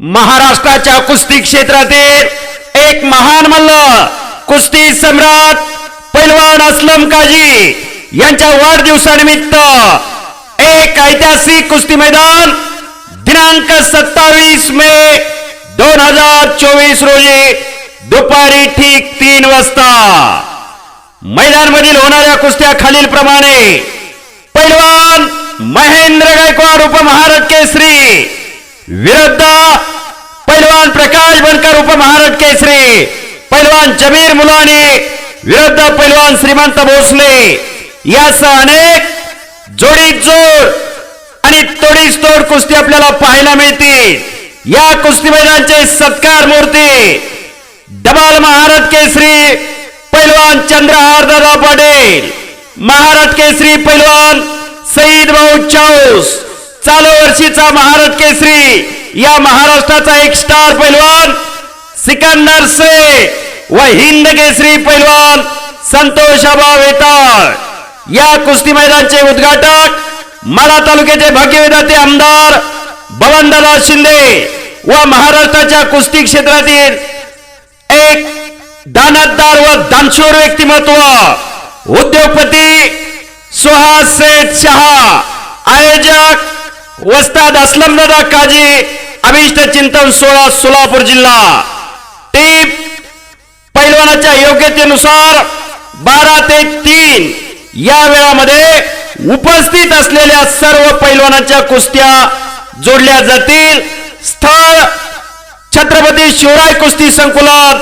महाराष्ट्राच्या कुस्ती क्षेत्रातील एक महान मल्ल कुस्ती सम्राट पैलवान असलम काजी यांच्या वाढदिवसानिमित्त एक ऐतिहासिक कुस्ती मैदान दिनांक सत्तावीस मे दोन हजार चोवीस रोजी दुपारी ठीक तीन वाजता. मैदान मधील होणाऱ्या कुस्त्या खालील प्रमाणे पैलवान महेंद्र गायकवाड उपमहाराज केसरी विरुद्ध पहलवान प्रकाश बनकर उपमहाराज केसरी पहलवान जमीर मुलानी विरुद्ध पहलवान श्रीमंत भोसले. यासह अनेक जोडीत जोड आणि तोडीच तोड कुस्ती आपल्याला पाहायला मिळतील. या कुस्ती मैदानचे सत्कार मूर्ती डबाल महाराज केसरी पैलवान चंद्रहार दादा पाटील महाराज केसरी पैलवान सईद भाऊ चाऊस. चालू वर्षीचा महाराज केसरी या महाराष्ट्राचा एक स्टार पैलवान सिकंदर से व हिंद केसरी पैलवान संतोष आबा वेताळ. या कुस्ती मैदानचे उद्घाटक माडा तालुक्याचे भाग्यविधाते आमदार भवनदादा शिंदे व महाराष्ट्राच्या कुस्ती क्षेत्रातील एक दानतदार व दानशूर व्यक्तिमत्व उद्योगपती सुहास सेठ शहा आयोजक वस्ताद असलमदादा काजी अभिष्ट चिंतन सोळा सोलापूर जिल्हा. टीप पैलवानाच्या योग्यतेनुसार बारा ते तीन या वेळामध्ये उपस्थित असलेल्या सर्व पैलवानाच्या कुस्त्या जोडल्या जातील. स्थळ छत्रपती शिवराय कुस्ती संकुलात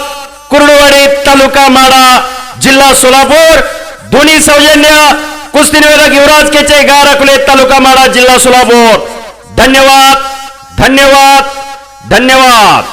कुर्डुवाडी तालुका माडा जिल्हा सोलापूर. दोन्ही सौजन्य कुस्ती निवेदक युवराज केचे गार तालुका माडा जिल्हा सोलापूर धन्यवाद धन्यवाद धन्यवाद